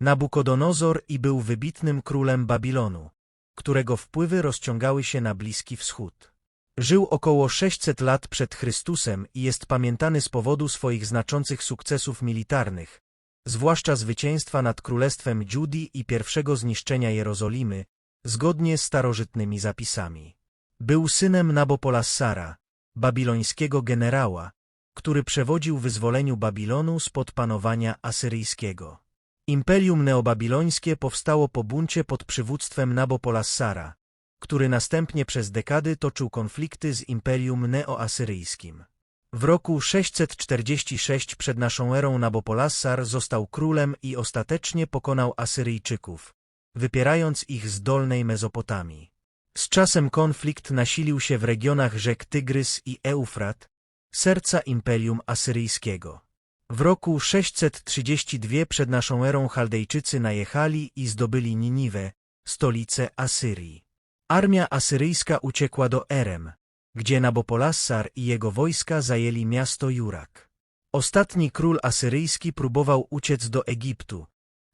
Nabukodonozor i był wybitnym królem Babilonu, którego wpływy rozciągały się na Bliski Wschód. Żył około 600 lat przed Chrystusem i jest pamiętany z powodu swoich znaczących sukcesów militarnych, zwłaszcza zwycięstwa nad Królestwem Judii i pierwszego zniszczenia Jerozolimy, zgodnie z starożytnymi zapisami. Był synem Nabopolassara, babilońskiego generała, który przewodził wyzwoleniu Babilonu spod panowania asyryjskiego. Imperium neobabilońskie powstało po buncie pod przywództwem Nabopolassara, który następnie przez dekady toczył konflikty z Imperium neoasyryjskim. W roku 646 przed naszą erą Nabopolassar został królem i ostatecznie pokonał Asyryjczyków, wypierając ich z dolnej Mezopotamii. Z czasem konflikt nasilił się w regionach rzek Tygrys i Eufrat, serca Imperium Asyryjskiego. W roku 632 przed naszą erą Chaldejczycy najechali i zdobyli Niniwę, stolicę Asyrii. Armia asyryjska uciekła do Erem, gdzie Nabopolassar i jego wojska zajęli miasto Jurak. Ostatni król asyryjski próbował uciec do Egiptu,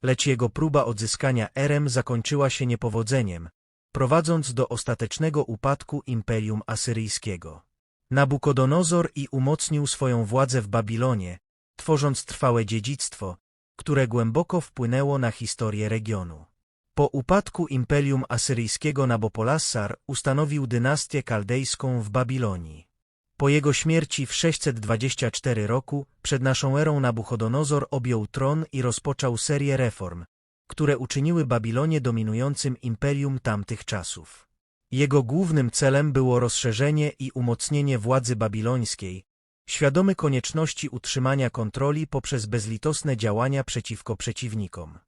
lecz jego próba odzyskania Erem zakończyła się niepowodzeniem, prowadząc do ostatecznego upadku Imperium Asyryjskiego. Nabukodonozor i umocnił swoją władzę w Babilonie, tworząc trwałe dziedzictwo, które głęboko wpłynęło na historię regionu. Po upadku Imperium Asyryjskiego Nabopolassar ustanowił dynastię kaldejską w Babilonii. Po jego śmierci w 624 roku przed naszą erą Nabuchodonozor objął tron i rozpoczął serię reform, które uczyniły Babilonię dominującym imperium tamtych czasów. Jego głównym celem było rozszerzenie i umocnienie władzy babilońskiej, świadomy konieczności utrzymania kontroli poprzez bezlitosne działania przeciwko przeciwnikom.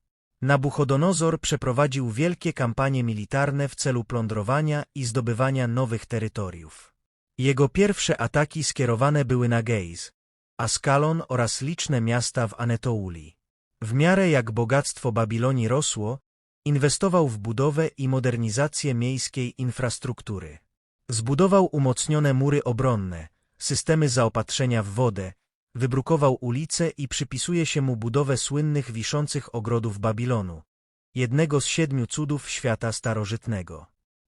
Nabuchodonozor przeprowadził wielkie kampanie militarne w celu plądrowania i zdobywania nowych terytoriów. Jego pierwsze ataki skierowane były na Gejz, Askalon oraz liczne miasta w Anetouli. W miarę jak bogactwo Babilonii rosło, inwestował w budowę i modernizację miejskiej infrastruktury. Zbudował umocnione mury obronne, systemy zaopatrzenia w wodę, wybrukował ulice i przypisuje się mu budowę słynnych wiszących ogrodów Babilonu, jednego z siedmiu cudów świata starożytnego.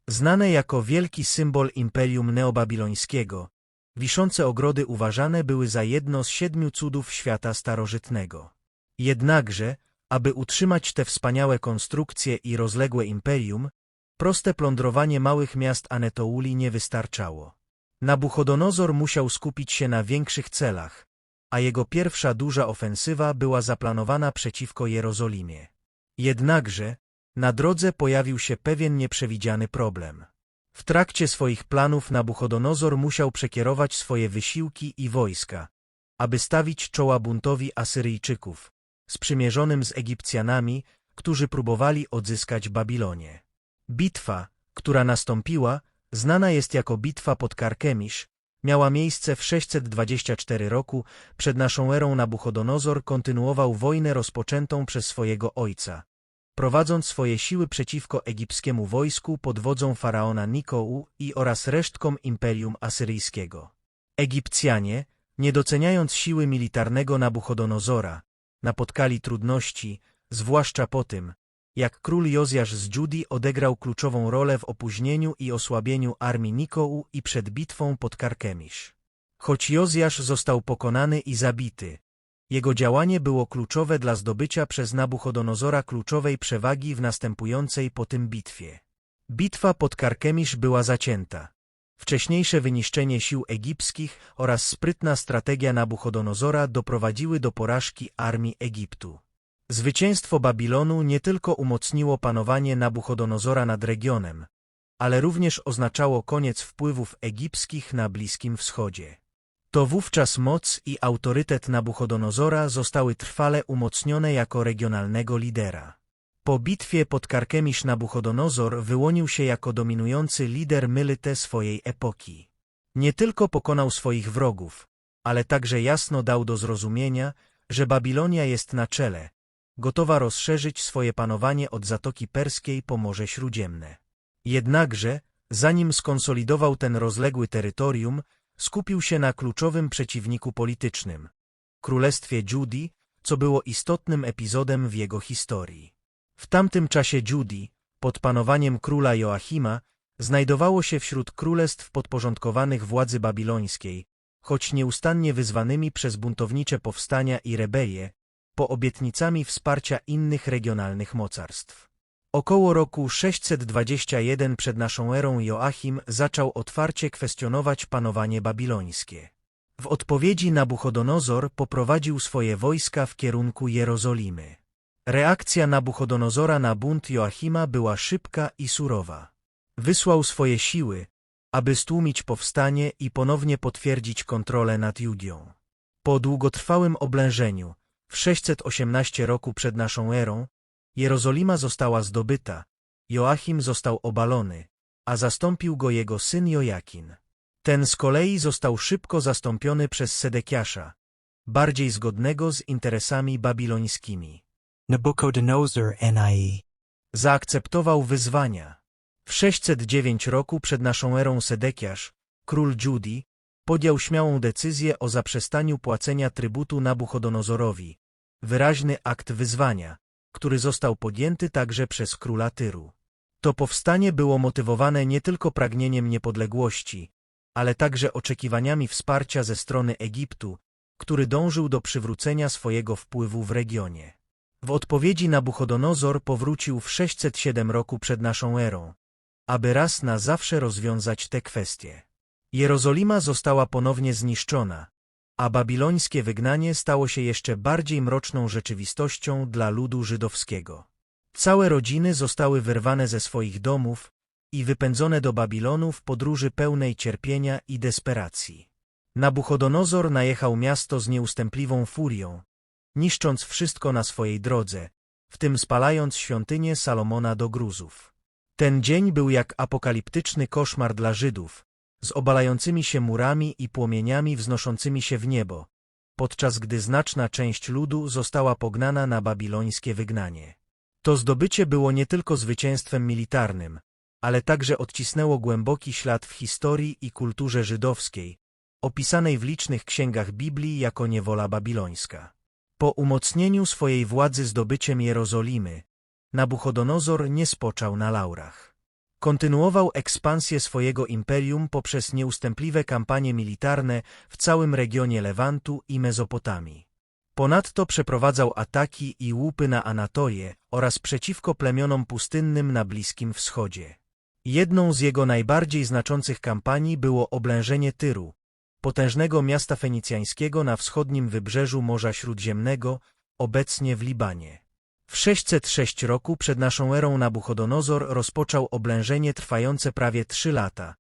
Znane jako wielki symbol imperium neobabilońskiego, wiszące ogrody uważane były za jedno z siedmiu cudów świata starożytnego. Jednakże, aby utrzymać te wspaniałe konstrukcje i rozległe imperium, proste plądrowanie małych miast Anetouli nie wystarczało. Nabuchodonozor musiał skupić się na większych celach, a jego pierwsza duża ofensywa była zaplanowana przeciwko Jerozolimie. Jednakże, na drodze pojawił się pewien nieprzewidziany problem. W trakcie swoich planów Nabuchodonozor musiał przekierować swoje wysiłki i wojska, aby stawić czoła buntowi Asyryjczyków, sprzymierzonym z Egipcjanami, którzy próbowali odzyskać Babilonię. Bitwa, która nastąpiła, znana jest jako bitwa pod Karkemisz, miała miejsce w 624 roku, przed naszą erą Nabuchodonozor kontynuował wojnę rozpoczętą przez swojego ojca, prowadząc swoje siły przeciwko egipskiemu wojsku pod wodzą faraona Nikołu i oraz resztkom Imperium Asyryjskiego. Egipcjanie, nie doceniając siły militarnego Nabuchodonozora, napotkali trudności, zwłaszcza po tym, jak król Jozjasz z Judii odegrał kluczową rolę w opóźnieniu i osłabieniu armii Nikołu i przed bitwą pod Karkemisz. Choć Jozjasz został pokonany i zabity, jego działanie było kluczowe dla zdobycia przez Nabuchodonozora kluczowej przewagi w następującej po tym bitwie. Bitwa pod Karkemisz była zacięta. Wcześniejsze wyniszczenie sił egipskich oraz sprytna strategia Nabuchodonozora doprowadziły do porażki armii Egiptu. Zwycięstwo Babilonu nie tylko umocniło panowanie Nabuchodonozora nad regionem, ale również oznaczało koniec wpływów egipskich na Bliskim Wschodzie. To wówczas moc i autorytet Nabuchodonozora zostały trwale umocnione jako regionalnego lidera. Po bitwie pod Karkemisz Nabuchodonozor wyłonił się jako dominujący lider Mylyte swojej epoki. Nie tylko pokonał swoich wrogów, ale także jasno dał do zrozumienia, że Babilonia jest na czele, gotowa rozszerzyć swoje panowanie od Zatoki Perskiej po Morze Śródziemne. Jednakże, zanim skonsolidował ten rozległy terytorium, skupił się na kluczowym przeciwniku politycznym – Królestwie Judii, co było istotnym epizodem w jego historii. W tamtym czasie Judi, pod panowaniem króla Joachima, znajdowało się wśród królestw podporządkowanych władzy babilońskiej, choć nieustannie wyzwanymi przez buntownicze powstania i rebelie, po obietnicami wsparcia innych regionalnych mocarstw. Około roku 621 przed naszą erą Joachim zaczął otwarcie kwestionować panowanie babilońskie. W odpowiedzi Nabuchodonozor poprowadził swoje wojska w kierunku Jerozolimy. Reakcja Nabuchodonozora na bunt Joachima była szybka i surowa. Wysłał swoje siły, aby stłumić powstanie i ponownie potwierdzić kontrolę nad Judią. Po długotrwałym oblężeniu, w 618 roku przed naszą erą, Jerozolima została zdobyta, Joachim został obalony, a zastąpił go jego syn Jojakin. Ten z kolei został szybko zastąpiony przez Sedekiasza, bardziej zgodnego z interesami babilońskimi. Nabucodonosor NIE. Zaakceptował wyzwania. W 609 roku przed naszą erą Sedekiasz, król Judi, podjął śmiałą decyzję o zaprzestaniu płacenia trybutu Nabuchodonozorowi, wyraźny akt wyzwania, który został podjęty także przez króla Tyru. To powstanie było motywowane nie tylko pragnieniem niepodległości, ale także oczekiwaniami wsparcia ze strony Egiptu, który dążył do przywrócenia swojego wpływu w regionie. W odpowiedzi Nabuchodonozor powrócił w 607 roku przed naszą erą, aby raz na zawsze rozwiązać te kwestie. Jerozolima została ponownie zniszczona, a babilońskie wygnanie stało się jeszcze bardziej mroczną rzeczywistością dla ludu żydowskiego. Całe rodziny zostały wyrwane ze swoich domów i wypędzone do Babilonu w podróży pełnej cierpienia i desperacji. Nabuchodonozor najechał miasto z nieustępliwą furią, niszcząc wszystko na swojej drodze, w tym spalając świątynię Salomona do gruzów. Ten dzień był jak apokaliptyczny koszmar dla Żydów, z obalającymi się murami i płomieniami wznoszącymi się w niebo, podczas gdy znaczna część ludu została pognana na babilońskie wygnanie. To zdobycie było nie tylko zwycięstwem militarnym, ale także odcisnęło głęboki ślad w historii i kulturze żydowskiej, opisanej w licznych księgach Biblii jako niewola babilońska. Po umocnieniu swojej władzy zdobyciem Jerozolimy, Nabuchodonozor nie spoczał na laurach. Kontynuował ekspansję swojego imperium poprzez nieustępliwe kampanie militarne w całym regionie Lewantu i Mezopotamii. Ponadto przeprowadzał ataki i łupy na Anatolię oraz przeciwko plemionom pustynnym na Bliskim Wschodzie. Jedną z jego najbardziej znaczących kampanii było oblężenie Tyru, potężnego miasta fenicjańskiego na wschodnim wybrzeżu Morza Śródziemnego, obecnie w Libanie. W 606 roku przed naszą erą Nabuchodonozor rozpoczął oblężenie trwające prawie trzy lata,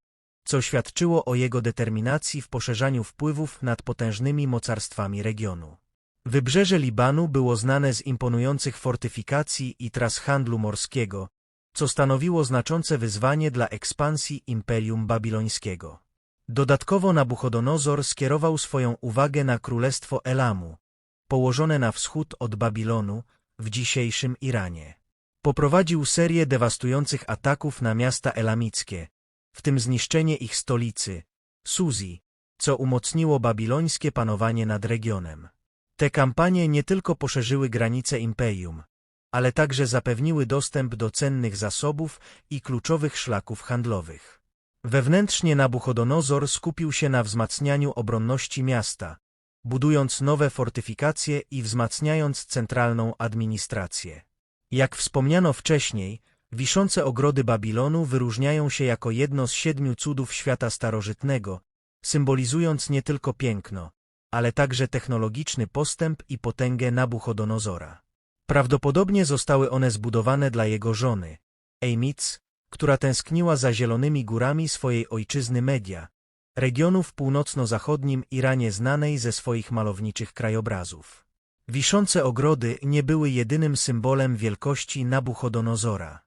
co świadczyło o jego determinacji w poszerzaniu wpływów nad potężnymi mocarstwami regionu. Wybrzeże Libanu było znane z imponujących fortyfikacji i tras handlu morskiego, co stanowiło znaczące wyzwanie dla ekspansji Imperium Babilońskiego. Dodatkowo Nabuchodonozor skierował swoją uwagę na królestwo Elamu, położone na wschód od Babilonu, w dzisiejszym Iranie. Poprowadził serię dewastujących ataków na miasta elamickie, w tym zniszczenie ich stolicy, Suzi, co umocniło babilońskie panowanie nad regionem. Te kampanie nie tylko poszerzyły granice imperium, ale także zapewniły dostęp do cennych zasobów i kluczowych szlaków handlowych. Wewnętrznie Nabuchodonozor skupił się na wzmacnianiu obronności miasta, budując nowe fortyfikacje i wzmacniając centralną administrację. Jak wspomniano wcześniej, wiszące ogrody Babilonu wyróżniają się jako jedno z siedmiu cudów świata starożytnego, symbolizując nie tylko piękno, ale także technologiczny postęp i potęgę Nabuchodonozora. Prawdopodobnie zostały one zbudowane dla jego żony, Ejmic, która tęskniła za zielonymi górami swojej ojczyzny Media, regionu w północno-zachodnim Iranie znanej ze swoich malowniczych krajobrazów. Wiszące ogrody nie były jedynym symbolem wielkości Nabuchodonozora.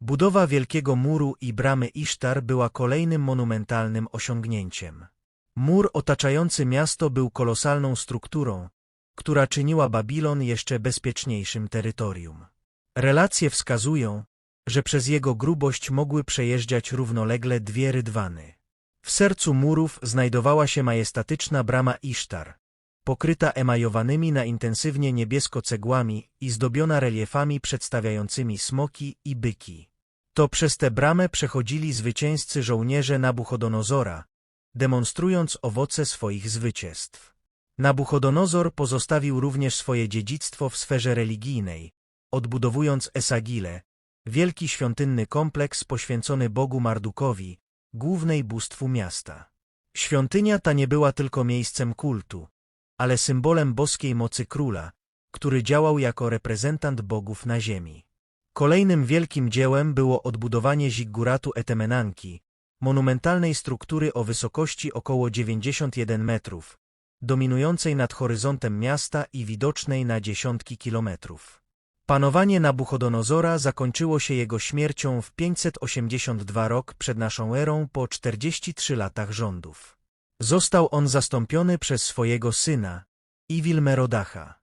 Budowa Wielkiego Muru i Bramy Isztar była kolejnym monumentalnym osiągnięciem. Mur otaczający miasto był kolosalną strukturą, która czyniła Babilon jeszcze bezpieczniejszym terytorium. Relacje wskazują, że przez jego grubość mogły przejeżdżać równolegle dwie rydwany. W sercu murów znajdowała się majestatyczna brama Isztar, pokryta emajowanymi na intensywnie niebiesko cegłami i zdobiona reliefami przedstawiającymi smoki i byki. To przez tę bramę przechodzili zwycięzcy żołnierze Nabuchodonozora, demonstrując owoce swoich zwycięstw. Nabuchodonozor pozostawił również swoje dziedzictwo w sferze religijnej, odbudowując Esagile, wielki świątynny kompleks poświęcony Bogu Mardukowi, głównej bóstwu miasta. Świątynia ta nie była tylko miejscem kultu, ale symbolem boskiej mocy króla, który działał jako reprezentant bogów na ziemi. Kolejnym wielkim dziełem było odbudowanie zigguratu Etemenanki, monumentalnej struktury o wysokości około 91 metrów, dominującej nad horyzontem miasta i widocznej na dziesiątki kilometrów. Panowanie Nabuchodonozora zakończyło się jego śmiercią w 582 rok przed naszą erą po 43 latach rządów. Został on zastąpiony przez swojego syna, Iwil Merodacha.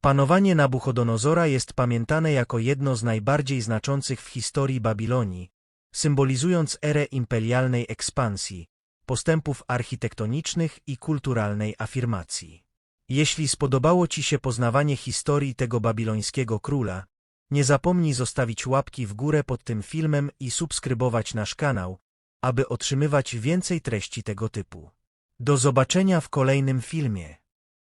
Panowanie Nabuchodonozora jest pamiętane jako jedno z najbardziej znaczących w historii Babilonii, symbolizując erę imperialnej ekspansji, postępów architektonicznych i kulturalnej afirmacji. Jeśli spodobało Ci się poznawanie historii tego babilońskiego króla, nie zapomnij zostawić łapki w górę pod tym filmem i subskrybować nasz kanał, aby otrzymywać więcej treści tego typu. Do zobaczenia w kolejnym filmie.